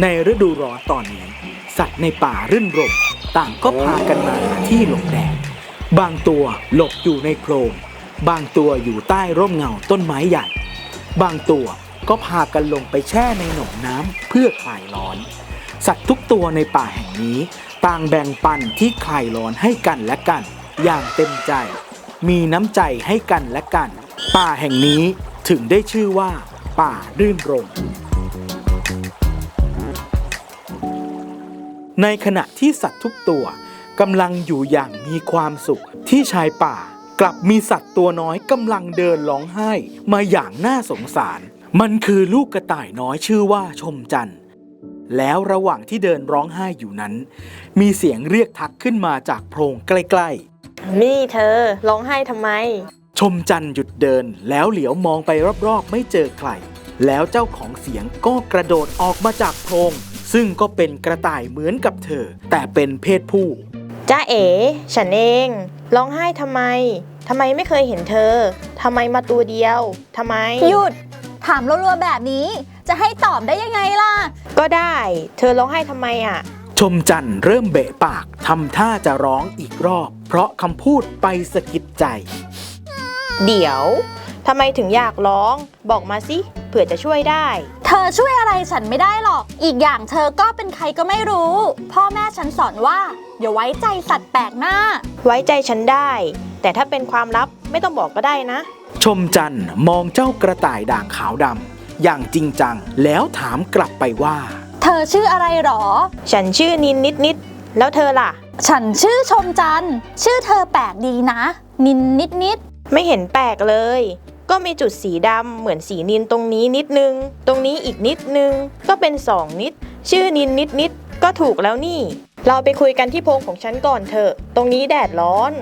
ในฤดูร้อนตอนนี้ สัตว์ในป่ารื่นรมต่างก็พากันมาหาที่หลบแดด บางตัวหลบอยู่ในโพรง บางตัวอยู่ใต้ร่มเงาต้นไม้ใหญ่ บางตัวก็พากันลงไปแช่ในหนองน้ำเพื่อคลายร้อน สัตว์ทุกตัวในป่าแห่งนี้ ต่างแบ่งปันที่คลายร้อนให้กันและกัน อย่างเต็มใจ มีน้ำใจให้กันและกัน ป่าแห่งนี้ถึงได้ชื่อว่า ป่ารื่นรม ในขณะที่สัตว์ทุกตัวกำลังอยู่อย่างมีความสุขที่ชายป่า กลับมีสัตว์ตัวน้อยกำลังเดินร้องไห้มาอย่างน่าสงสาร มันคือลูกกระต่ายน้อยชื่อว่าชมจันทร์แล้วระหว่างที่เดินร้องไห้อยู่นั้น มีเสียงเรียกทักขึ้นมาจากโพรงใกล้นี่เธอร้องไห้ทำไมๆชมจันทร์หยุดเดินแล้วเหลียวมองไปรอบๆ ไม่เจอใคร แล้วเจ้าของเสียงก็กระโดดออกมาจากโพรง ซึ่งก็เป็นกระต่ายเหมือนกับเธอ แต่เป็นเพศผู้ จ้าเอ๋ ฉันเอง ร้องไห้ทำไม ทำไมไม่เคยเห็นเธอ ทำไมมาตัวเดียว ทำไม หยุด ถามรัวๆแบบนี้ จะให้ตอบได้ยังไงล่ะ ก็ได้ เธอร้องไห้ทำไมอะ ชมจันทร์เริ่มเบะปากทำท่าจะร้องอีกรอบ เพราะคำพูดไปสะกิดใจ เดี๋ยว ทำไมถึงอยากร้อง บอกมาสิ เผื่อจะช่วยได้ เธอช่วยอะไรฉันไม่ได้หรอก อีกอย่างเธอก็เป็นใครก็ไม่รู้ พ่อแม่ฉันสอนว่าอย่าไว้ใจสัตว์แปลกหน้า ไว้ใจฉันได้ แต่ถ้าเป็นความลับไม่ต้องบอกก็ได้นะ ชมจันทร์มองเจ้ากระต่ายด่างขาวดำอย่างจริงจังแล้วถามกลับไปว่า เธอชื่ออะไรหรอ ฉันชื่อนินนิดนิดๆแล้วเธอล่ะ ฉันชื่อชมจันทร์ชื่อเธอแปลกดีนะ นินนิดนิดไม่เห็นแปลกเลย ก็มีจุดสีดำเหมือนสีนินตรงนี้นิดนึง ตรงนี้อีกนิดนึง ก็เป็นสองนิด ชื่อนินนิดนิดก็ถูกแล้วนี่ เราไปคุยกันที่โพรงของฉันก่อนเถอะ ตรงนี้แดดร้อน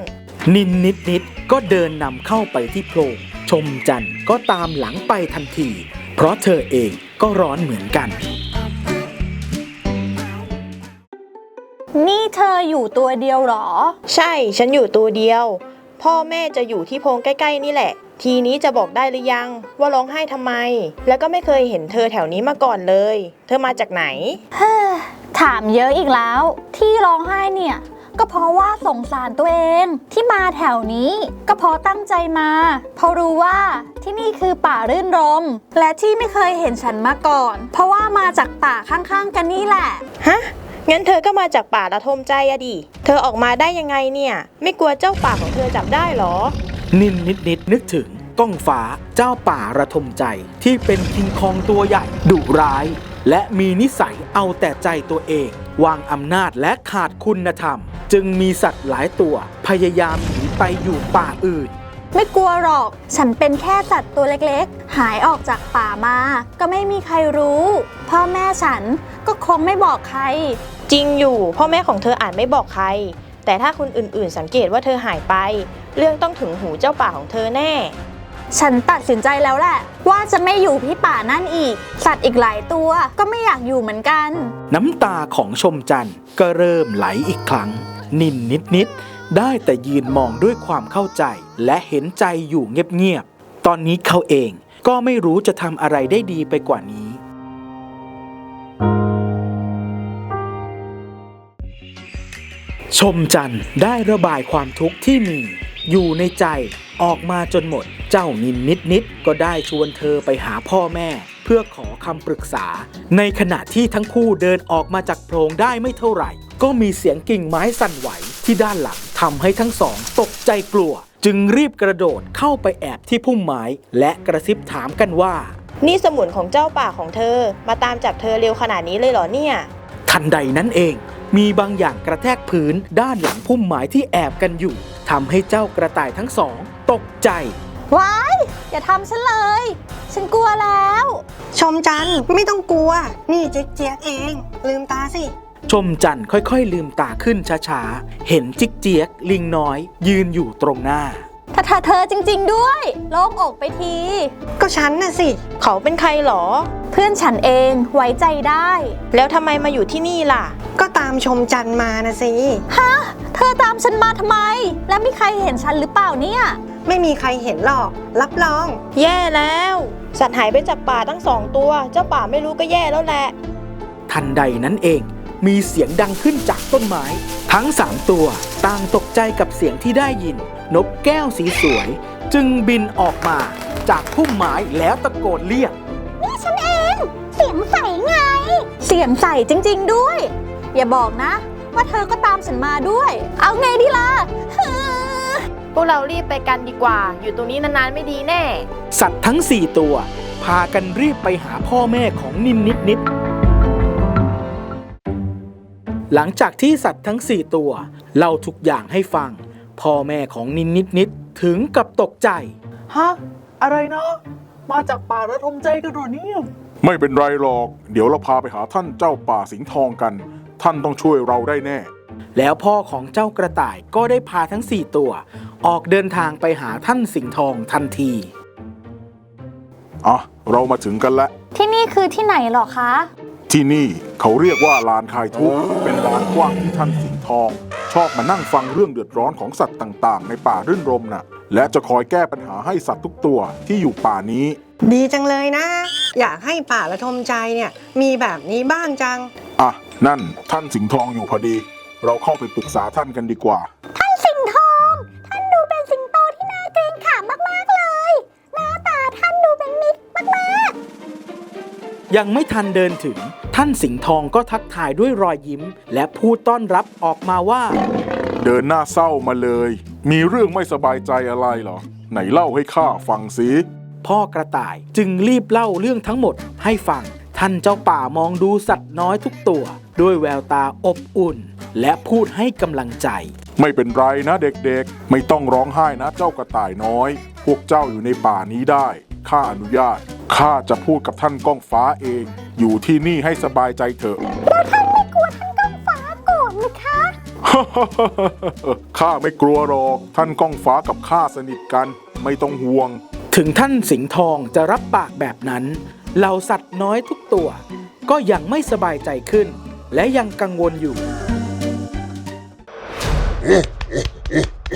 นินนิดนิดก็เดินนำเข้าไปที่โพรงชมจันทร์ก็ตามหลังไปทันที เพราะเธอเองก็ร้อนเหมือนกัน นี่เธออยู่ตัวเดียวหรอ ใช่ ฉันอยู่ตัวเดียว พ่อแม่จะอยู่ที่โพรงใกล้ ๆ นี่แหละ ทีนี้จะบอกได้หรือยังว่าร้องไห้ทำไม แล้วก็ไม่เคยเห็นเธอแถวนี้มาก่อนเลย เธอมาจากไหนถามเยอะอีกแล้ว ที่ร้องไห้เนี่ย ก็เพราะว่าสงสารตัวเองที่มาแถวนี้ ก็เพราะตั้งใจมา เพราะรู้ว่าที่นี่คือป่ารื่นรม และที่ไม่เคยเห็นฉันมาก่อน เพราะว่ามาจากป่าข้างๆกันนี่แหละ ฮะ งั้นเธอก็มาจากป่าระทมใจอะดิ เธอออกมาได้ยังไงเนี่ย ไม่กลัวเจ้าป่าของเธอจับได้เหรอ นินนิดนิดนึกถึงก้องฟ้าเจ้าป่าระทมใจที่เป็นคิงคองตัวใหญ่ดุร้าย และมีนิสัยเอาแต่ใจตัวเอง วางอำนาจและขาดคุณธรรม จึงมีสัตว์หลายตัว พยายามหนีไปอยู่ป่าอื่น ไม่กลัวหรอก ฉันเป็นแค่สัตว์ตัวเล็กๆ หายออกจากป่ามา ก็ไม่มีใครรู้ พ่อแม่ฉันก็คงไม่บอกใคร จริงอยู่ พ่อแม่ของเธออาจไม่บอกใคร แต่ถ้าคนอื่นๆ สังเกตว่าเธอหายไป เรื่องต้องถึงหูเจ้าป่าของเธอแน่ ฉันตัดสินใจแล้วแหละ ว่าจะไม่อยู่ที่ป่านั่นอีก สัตว์อีกหลายตัวก็ไม่อยากอยู่เหมือนกัน น้ำตาของชมจันทร์ก็เริ่มไหลอีกครั้ง นินนิดนิดได้แต่ยืนมองด้วยความเข้าใจ และเห็นใจอยู่เงียบๆตอนนี้เขาเองก็ไม่รู้จะทำอะไรได้ดีไปกว่านี้ ชมจันทร์ได้ระบายความทุกข์ที่มี อยู่ในใจออกมาจนหมด เจ้านินนิดนิดก็ได้ชวนเธอไปหาพ่อแม่ เพื่อขอคำปรึกษา ในขณะที่ทั้งคู่เดินออกมาจากโพรงได้ไม่เท่าไหร่ ก็มีเสียงกิ่งไม้สั่นไหวที่ด้านหลังทำให้ทั้งสองตกใจกลัว จึงรีบกระโดดเข้าไปแอบที่พุ่มไม้ และกระซิบถามกันว่า นี่สมุนของเจ้าป่าของเธอ มาตามจับเธอเร็วขนาดนี้เลยเหรอเนี่ย ทันใดนั้นเอง มีบางอย่างกระแทกพื้นด้านหลังพุ่มไม้ที่แอบกันอยู่ทำให้เจ้ากระต่ายทั้งสอง ตกใจ ว้ายอย่าทำฉันเลย ฉันกลัวแล้ว ชมจันทร์ไม่ต้องกลัว นี่เจ๊กเจี๊ยกเอง ลืมตาสิ ชมจันทร์ค่อยๆ ลืมตาขึ้นช้าๆ เห็นจิกเจี๊ยกลิงน้อย ยืนอยู่ตรงหน้า ถ้าถ้าเธอจริง ๆ ด้วย โล่งอกไปที ก็ฉันน่ะสิ เขาเป็นใครเหรอ เพื่อนฉันเองไว้ใจได้ แล้วทำไมมาอยู่ที่นี่ล่ะ ก็ตามชมจันทร์มานะสิเธอตามฉันมาทำไม แล้วมีใครเห็นฉันหรือเปล่าเนี่ย ไม่มีใครเห็นหรอก รับรอง แย่แล้ว สัตว์หายไปจากป่าตั้งสองตัว เจ้าป่าไม่รู้ก็แย่แล้วแหละ ทันใดนั้นเอง มีเสียงดังขึ้นจากต้นไม้ ทั้งสามตัวต่างตกใจกับเสียงที่ได้ยิน นกแก้วสีสวย จึงบินออกมาจากพุ่มไม้แล้วตะโกนเรียก นี่ฉันเอง เสียงใสไง เสียงใสจริง ๆ ด้วย อย่าบอกนะ ว่าเธอก็ตามฉันมาด้วย เอาไงดีล่ะพวกเรารีบไปกันดีกว่า อยู่ตรงนี้นานๆไม่ดีแน่ สัตว์ทั้งสี่ตัว พากันรีบไปหาพ่อแม่ของนินนิดนิดหลังจากที่สัตว์ทั้งสี่ตัวเล่าทุกอย่างให้ฟัง พ่อแม่ของนินนิดนิดถึงกับตกใจ ฮะ อะไรนะมาจากป่าระทมใจกันเหรอเนี่ยไม่เป็นไรหรอก เดี๋ยวเราพาไปหาท่านเจ้าป่าสิงห์ทองกัน ท่านต้องช่วยเราได้แน่ แล้วพ่อของเจ้ากระต่ายก็ได้พาทั้งสี่ตัว ออกเดินทางไปหาท่านสิงห์ทองทันที อะ เรามาถึงกันแล้ว ที่นี่คือที่ไหนหรอคะ ที่นี่เขาเรียกว่าลานคายทุกข์เป็นลานกว้างที่ท่านสิงห์ทอง ชอบมานั่งฟังเรื่องเดือดร้อนของสัตว์ต่างๆ ในป่ารื่นรมน่ะและจะคอยแก้ปัญหาให้สัตว์ทุกตัวที่อยู่ป่านี้ ดีจังเลยนะ อยากให้ป่าระทมใจเนี่ยมีแบบนี้บ้างจัง อะ นั่นท่านสิงห์ทองอยู่พอดี เราเข้าไปปรึกษาท่านกันดีกว่า ยังไม่ทันเดินถึง ท่านสิงห์ทองก็ทักทายด้วยรอยยิ้ม และพูดต้อนรับออกมาว่า เดินหน้าเศร้ามาเลย มีเรื่องไม่สบายใจอะไรเหรอ ไหนเล่าให้ข้าฟังสิพ่อกระต่ายจึงรีบเล่าเรื่องทั้งหมดให้ฟัง ท่านเจ้าป่ามองดูสัตว์น้อยทุกตัว ด้วยแววตาอบอุ่น และพูดให้กำลังใจ ไม่เป็นไรนะเด็กๆ ไม่ต้องร้องไห้นะเจ้ากระต่ายน้อย พวกเจ้าอยู่ในป่านี้ได้ ข้าอนุญาต ข้าจะพูดกับท่านก้องฟ้าเอง อยู่ที่นี่ให้สบายใจเถอะฟ้าโกรธไหมคะ ข้าไม่กลัวหรอก ท่านก้องฟ้ากับข้าสนิทกัน ไม่ต้องห่วง ถึงท่านสิงห์ทองจะรับปากแบบนั้น เหล่าสัตว์น้อยทุกตัว ก็ยังไม่สบายใจขึ้น และยังกังวลอยู่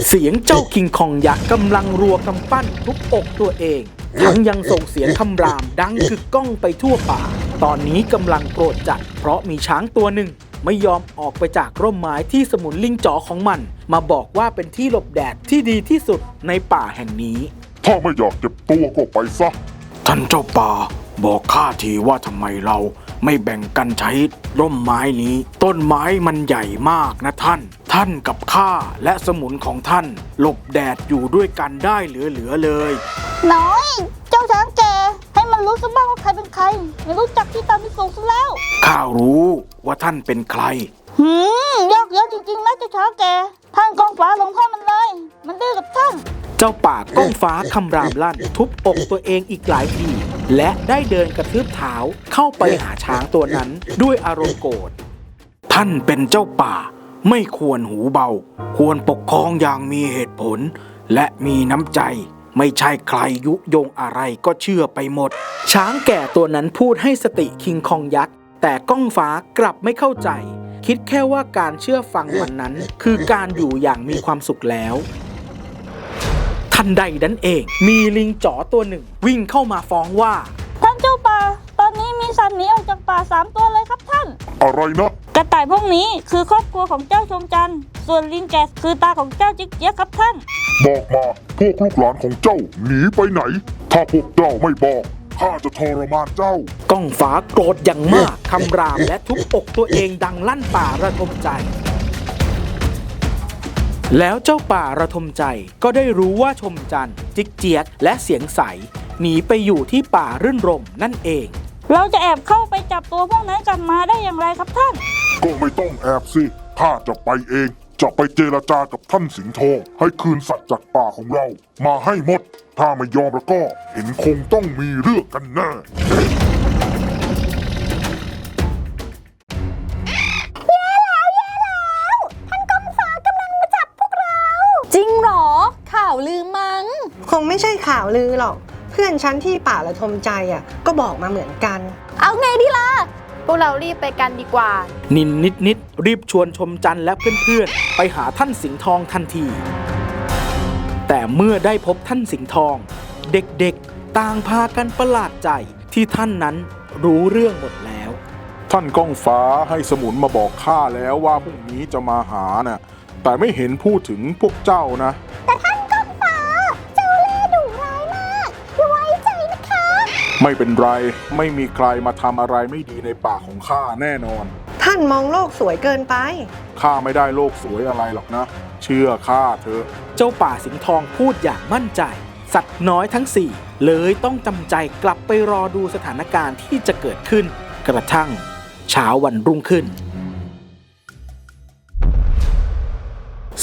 เสียงเจ้าคิงคองยักษ์กำลังรัวกำปั้นทุบอกตัวเอง ทั้งยังส่งเสียงคำรามดังกึกก้องไปทั่วป่า ตอนนี้กำลังโกรธจัด เพราะมีช้างตัวหนึ่ง ไม่ยอมออกไปจากร่มไม้ที่สมุนลิงจ๋อของมัน มาบอกว่าเป็นที่หลบแดดที่ดีที่สุดในป่าแห่งนี้ ถ้าไม่อยากเจ็บตัวก็ไปซะ ท่านเจ้าป่า บอกข้าทีว่าทำไมเรา ไม่แบ่งกันใช้ร่มไม้นี้ ต้นไม้มันใหญ่มากนะท่าน ท่านกับข้าและสมุนของท่าน หลบแดดอยู่ด้วยกันได้เหลือๆเลยๆน้อย เจ้าช้างแกให้มันรู้ซะบ้างว่าใครเป็นใคร ไม่รู้จักที่ตามที่สูงซะแล้ว ข้ารู้ว่าท่านเป็นใคร หืมยอกเยอะจริงๆนะเจ้าช้างแก ท่านกองฟ้าลงโทษมันเลย มันดื้อกับท่าน เจ้าป่าก้องฟ้าคำรามลั่น ทุบอกตัวเองอีกหลายที และได้เดินกระทืบเท้าเข้าไปหาช้างตัวนั้นด้วยอารมณ์โกรธท่านเป็นเจ้าป่าไม่ควรหูเบา ควรปกครองอย่างมีเหตุผล และมีน้ำใจ ไม่ใช่ใครยุยงอะไรก็เชื่อไปหมด ช้างแก่ตัวนั้นพูดให้สติคิงคองยักษ์แต่ก้องฟ้ากลับไม่เข้าใจ คิดแค่ว่าการเชื่อฟังมันนั้น คือการอยู่อย่างมีความสุขแล้ว ทันใดนั้นเอง มีลิงจ๋อตัวหนึ่ง วิ่งเข้ามาฟ้องว่า ท่านเจ้าป่า ตอนนี้มีสัตว์หนีออกจากป่าสามตัวเลยครับท่าน อะไรนะกระต่ายพวกนี้คือครอบครัวของเจ้าชมจันทร์ส่วนลิงแกสคือตาของเจ้าจิ๊กเจี๊ยกครับท่าน บอกมาพวกลูกหลานของเจ้าหนีไปไหน ถ้าพวกเจ้าไม่บอกข้าจะทรมานเจ้า ก้องฟ้าโกรธอย่างมากคำรามและทุบอกตัวเองดังลั่นป่าระทมใจ แล้วเจ้าป่าระทมใจก็ได้รู้ว่าชมจันทร์จิกเจียกและเสียงใส หนีไปอยู่ที่ป่ารื่นรมนั่นเอง เราจะแอบเข้าไปจับตัวพวกนั้นกลับมาได้อย่างไรครับท่าน ก็ไม่ต้องแอบสิข้าจะไปเอง จะไปเจรจากับท่านสิงห์ทองให้คืนสัตว์จากป่าของเรา มาให้หมด ถ้าไม่ยอมแล้วก็เห็นคงต้องมีเรื่องกันแน่าวลือมัง้ง คงไม่ใช่ข่าวลือหรอก เพื่อนฉันที่ป่าระทมใจอะ ก็บอกมาเหมือนกัน เอาไงดีล่ะ พวกเรารีบไปกันดีกว่า นินนิดนิดรีบชวนชมจันทร์และเพื่อนๆ ไปหาท่านสิงห์ทองทันที แต่เมื่อได้พบท่านสิงห์ทอง เด็กๆต่างพากันประหลาดใจที่ท่านนั้นรู้เรื่องหมดแล้ว ท่านก้องฟ้าให้สมุนมาบอกข้าแล้วว่าพรุ่งนี้จะมาหาน่ะ แต่ไม่เห็นพูดถึงพวกเจ้านะ ไม่เป็นไร ไม่มีใครมาทำอะไรไม่ดีในป่าของข้าแน่นอน ท่านมองโลกสวยเกินไป ข้าไม่ได้โลกสวยอะไรหรอกนะ เชื่อข้าเถอะ เจ้าป่าสิงห์ทองพูดอย่างมั่นใจ สัตว์น้อยทั้งสี่เลยต้องจำใจกลับไปรอดูสถานการณ์ที่จะเกิดขึ้น กระทั่งเช้าวันรุ่งขึ้น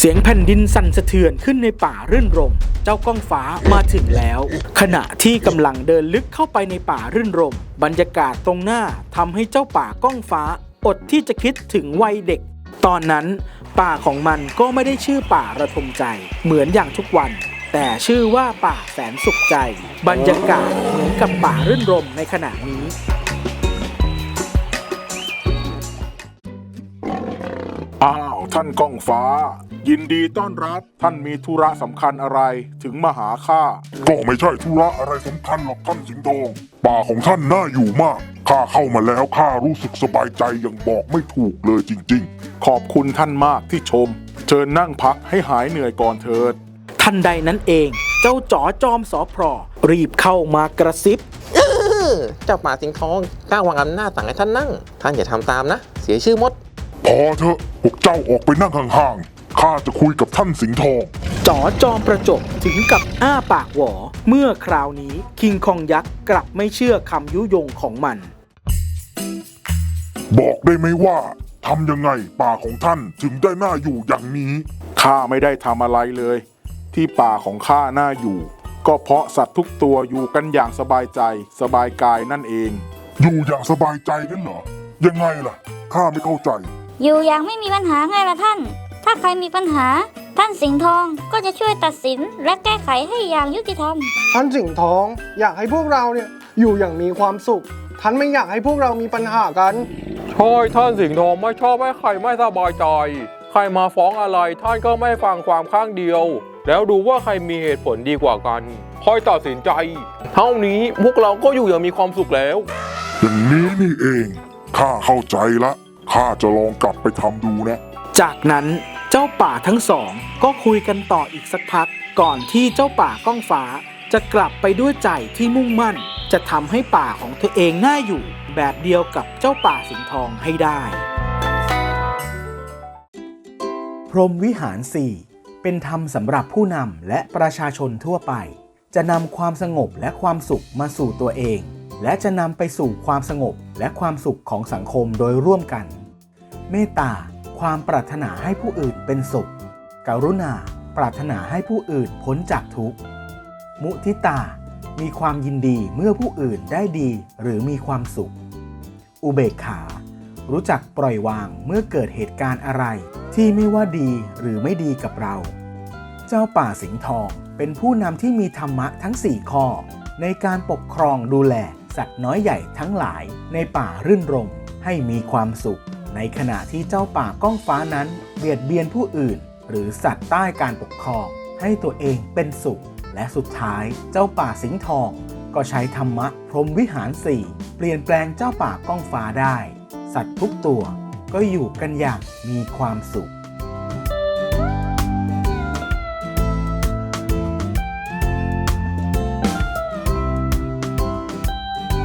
เสียงแผ่นดินสั่นสะเทือนขึ้นในป่ารื่นรม เจ้าก้องฟ้ามาถึงแล้ว ขณะที่กำลังเดินลึกเข้าไปในป่ารื่นรม บรรยากาศตรงหน้าทำให้เจ้าป่าก้องฟ้า อดที่จะคิดถึงวัยเด็ก ตอนนั้น ป่าของมันก็ไม่ได้ชื่อป่าระทมใจ เหมือนอย่างทุกวัน แต่ชื่อว่าป่าแสนสุขใจ บรรยากาศเหมือนกับป่ารื่นรมในขณะนี้อ้าวท่านก้องฟ้า ยินดีต้อนรับท่านมีธุระสำคัญอะไรถึงมาหาข้าก็ไม่ใช่ธุระอะไรสำคัญหรอกท่านสิงห์ทองป่าของท่านน่าอยู่มากข้าเข้ามาแล้วข้ารู้สึกสบายใจอย่างบอกไม่ถูกเลยจริงขอบคุณท่านมากที่ชม เชิญนั่งพักให้หายเหนื่อยก่อนเถิดทันใดนั้นเอง เจ้าจ๋อจอมสอพรอรีบเข้ามากระซิบเจ้าป่าสิงห์ทองกล้าวางอำนาจสั่งให้ท่านนั่ง ท่านอย่าทำตามนะ เสียชื่อมดๆพอเถอะพวกเจ้าออกไปนั่งห่างๆ ข้าจะคุยกับท่านสิงห์ทอง จ๋อจอมประจบถึงกับอ้าปากหวอ เมื่อคราวนี้คิงคองยักษ์กลับไม่เชื่อคำยุยงของมัน บอกได้ไหมว่าทำยังไงป่าของท่านถึงได้น่าอยู่อย่างนี้ ข้าไม่ได้ทำอะไรเลย ที่ป่าของข้าน่าอยู่ ก็เพราะสัตว์ทุกตัวอยู่กันอย่างสบายใจ สบายกายนั่นเอง อยู่อย่างสบายใจนั่นเหรอ ยังไงล่ะ ข้าไม่เข้าใจ อยู่อย่างไม่มีปัญหาไงล่ะท่านถ้าใครมีปัญหา ท่านสิงห์ทองก็จะช่วยตัดสินและแก้ไขให้อย่างยุติธรรม ท่านสิงห์ทองอยากให้พวกเราเนี่ยอยู่อย่างมีความสุข ท่านไม่อยากให้พวกเรามีปัญหากัน ใช่ท่านสิงห์ทองไม่ชอบให้ใครไม่สบายใจ ใครมาฟ้องอะไรท่านก็ไม่ฟังความข้างเดียว แล้วดูว่าใครมีเหตุผลดีกว่ากันค่อยตัดสินใจ เท่านี้พวกเราก็อยู่อย่างมีความสุขแล้ว อย่างนี้นี่เอง ข้าเข้าใจละ ข้าจะลองกลับไปทำดูนะ จากนั้น เจ้าป่าทั้งสองก็คุยกันต่ออีกสักพัก ก่อนที่เจ้าป่าก้องฟ้า จะกลับไปด้วยใจที่มุ่งมั่น จะทำให้ป่าของตัวเองน่าอยู่ แบบเดียวกับเจ้าป่าสิงห์ทองให้ได้ พรหมวิหาร4เป็นธรรมสำหรับผู้นำและประชาชนทั่วไป จะนำความสงบและความสุขมาสู่ตัวเอง และจะนำไปสู่ความสงบและความสุขของสังคมโดยร่วมกัน เมตตา ความปรารถนาให้ผู้อื่นเป็นสุข กรุณาปรารถนาให้ผู้อื่นพ้นจากทุกข์ มุทิตา มีความยินดีเมื่อผู้อื่นได้ดีหรือมีความสุข อุเบกขา รู้จักปล่อยวางเมื่อเกิดเหตุการณ์อะไร ที่ไม่ว่าดีหรือไม่ดีกับเรา เจ้าป่าสิงห์ทองเป็นผู้นำที่มีธรรมะทั้ง 4 ข้อ ในการปกครองดูแลสัตว์น้อยใหญ่ทั้งหลายในป่ารื่นรมให้มีความสุข ในขณะที่เจ้าป่าก้องฟ้านั้นเบียดเบียนผู้อื่น หรือสัตว์ใต้การปกครอง ให้ตัวเองเป็นสุข และสุดท้ายเจ้าป่าสิงห์ทอง ก็ใช้ธรรมะพรมวิหารสี่เปลี่ยนแปลงเจ้าป่าก้องฟ้าได้ สัตว์ทุกตัวก็อยู่กันอย่างมีความสุข